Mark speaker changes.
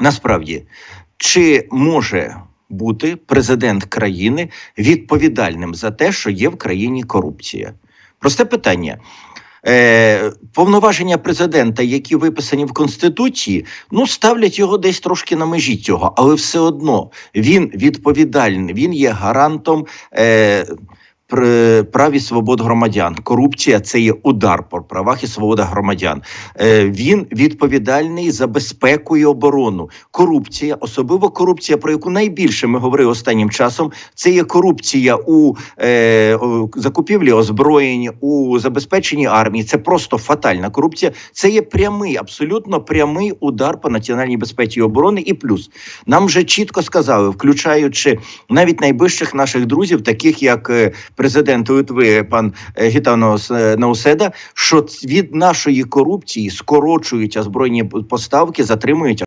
Speaker 1: насправді, чи може бути президент країни відповідальним за те, що є в країні корупція? Просте питання. Е, повноваження президента, які виписані в конституції, ну ставлять його десь трошки на межі цього, але все одно він відповідальний, він є гарантом. Е, Прав і свобод громадян. Корупція це є удар по правах і свободах громадян. Е, він відповідальний за безпеку і оборону. Корупція, особливо корупція, про яку найбільше ми говорили останнім часом. Це є корупція у е, закупівлі озброєнь, у забезпеченні армії. Це просто фатальна корупція. Це є прямий, абсолютно прямий удар по національній безпеці і оборони. І плюс нам вже чітко сказали, включаючи навіть найближчих наших друзів, таких як е, президент Литви пан Гітанос Гітано Науседа, що від нашої корупції скорочуються збройні поставки, затримують